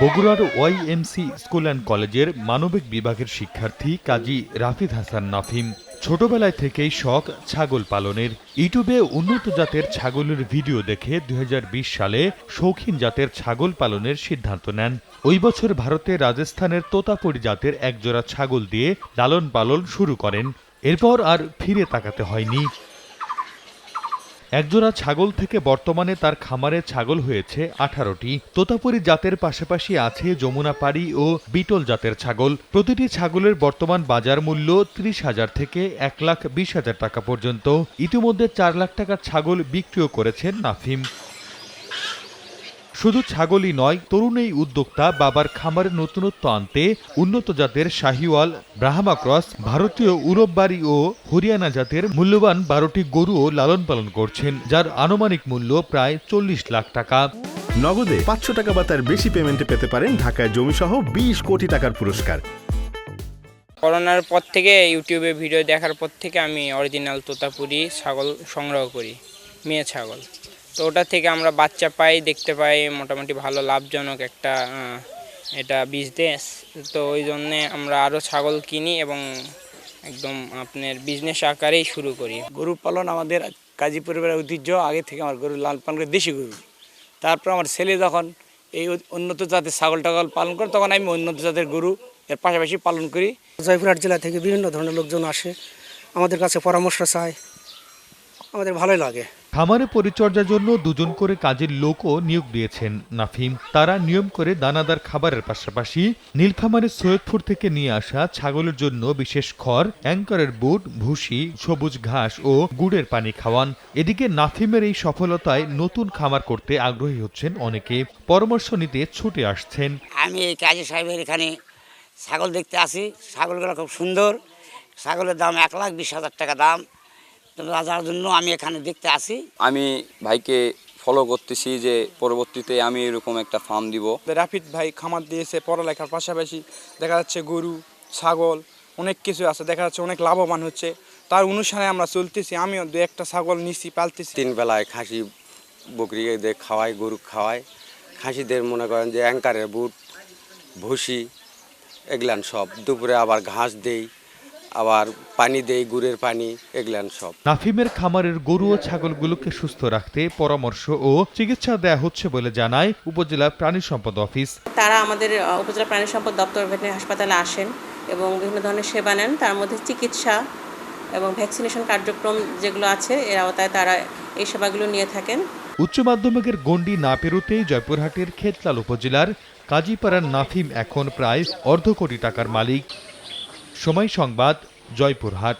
বগুড়ার YMC school and কলেজের মানবিক বিভাগের শিক্ষার্থী কাজী রাফিদ হাসান নাফিম ছোটবেলায় থেকেই শখ ছাগল পালনের। ইউটিউবে উন্নত জাতের ছাগলের ভিডিও দেখে দু হাজার বিশ সালে শৌখিন জাতের ছাগল পালনের সিদ্ধান্ত নেন। ওই বছর ভারতে রাজস্থানের তোতাপুরি জাতের একজোড়া ছাগল দিয়ে লালন পালন শুরু করেন। এরপর আর ফিরে তাকাতে হয়নি। একজোড়া ছাগল থেকে বর্তমানে তার খামারে ছাগল হয়েছে আঠারোটি। তোতাপুরি জাতের পাশাপাশি আছে যমুনাপাড়ি ও বিটল জাতের ছাগল। প্রতিটি ছাগলের বর্তমান বাজার মূল্য ত্রিশ হাজার থেকে এক লাখ বিশ হাজার টাকা পর্যন্ত। ইতিমধ্যে চার লাখ টাকার ছাগল বিক্রিও করেছেন নাফিম। শুধু ছাগলই নয় তরুণ এই উদ্যোক্তা বাবার খামারে নতুনত্ব আনতে উন্নত জাতের শাহিওয়াল ব্রাহ্মা ক্রস ভারতীয় উরববাড়ি ও হরিয়ানা জাতের মূল্যবান বারোটি গরুও লালন পালন করছেন যার আনুমানিক মূল্য প্রায় চল্লিশ লাখ টাকা। নগদে পাঁচশো টাকা বা তার বেশি পেমেন্টে পেতে পারেন ঢাকায় জমিসহ বিশ কোটি টাকার পুরস্কার। করোনার পর থেকে ইউটিউবে ভিডিও দেখার পর থেকে আমি অরিজিনাল তোতাপুরি ছাগল সংগ্রহ করি মেয়ে ছাগল। তো ওটা থেকে আমরা বাচ্চা পাই দেখতে পাই মোটামুটি ভালো লাভজনক একটা এটা বিজনেস তো ওই জন্যে আমরা আরও ছাগল কিনি এবং একদম আপনার বিজনেস আকারেই শুরু করি। গরু পালন আমাদের কাজী পরিবারের ঐতিহ্য আগে থেকে আমার গরু লাল পালন করে দেশি গরু। তারপর আমার ছেলে যখন এই উন্নত জাতের ছাগল টাগল পালন করে তখন আমি উন্নত জাতের গরু এর পাশাপাশি পালন করি। জয়পুরহাট জেলা থেকে বিভিন্ন ধরনের লোকজন আসে আমাদের কাছে পরামর্শ চায়। আমাদের ভালোই লাগে। খামারে পরিচর্যার জন্য দুজন করে কাজের লোকও নিয়োগ দিয়েছেন নাফিম। তারা নিয়ম করে দানাদার খাবারের পাশাপাশি নীলফামারের সৈয়দপুর থেকে নিয়ে আসা ছাগলের জন্য বিশেষ খড়, অ্যাঙ্করের বুট, ভুসি, সবুজ ঘাস ও গুড়ের পানি খাওয়ান। এদিকে নাফিমের এই সফলতায় নতুন খামার করতে আগ্রহী হচ্ছেন অনেকে। পরামর্শ নিতে ছুটে আসছেন। আমি এই কাজী সাহেবের এখানে ছাগল দেখতে আসি। ছাগলগুলো খুব সুন্দর। ছাগলের দাম এক লাখ বিশ হাজার টাকা দাম। যার জন্য আমি এখানে দেখতে আসি। আমি ভাইকে ফলো করতেছি যে পরবর্তীতে আমি এরকম একটা ফার্ম দিব। রাফিদ ভাই খামার দিয়েছে পড়ালেখার পাশাপাশি দেখা যাচ্ছে গরু ছাগল অনেক কিছু আছে দেখা যাচ্ছে অনেক লাভবান হচ্ছে। তার অনুসারে আমরা চলতেছি আমিও দু একটা ছাগল নিছি পালতেছি। তিন বেলায় খাসি বকরিদের খাওয়াই গরু খাওয়াই খাসিদের মনে করেন যে অ্যাঙ্কারের বুট ভুসি এগুলান সব। দুপুরে আবার ঘাস দেই। আবার পানি দেই গুড়ের পানি এগুলান সব। নাফিমের খামারের গরু ও ছাগলগুলোকে সুস্থ রাখতে পরামর্শ ও চিকিৎসা দেয়া হচ্ছে বলে জানায় উপজেলা প্রাণী সম্পদ অফিস। তারা আমাদের উপজেলা প্রাণী সম্পদ দপ্তর ভেটেরিনারি হাসপাতালে আসেন এবং বিভিন্ন ধরনের সেবা নেন। তার মধ্যে চিকিৎসা এবং ভ্যাকসিনেশন কার্যক্রম যেগুলো আছে এর আওতায় তারা এই সেবাগুলো নিয়ে থাকেন। উচ্চ মাধ্যমিকের গণ্ডি না পেরোতেই জয়পুরহাটের খেতলাল উপজেলার কাজীপাড়ার নাফিম এখন প্রায় অর্ধ কোটি টাকার মালিক। সময় সংবাদ জয়পুরহাট।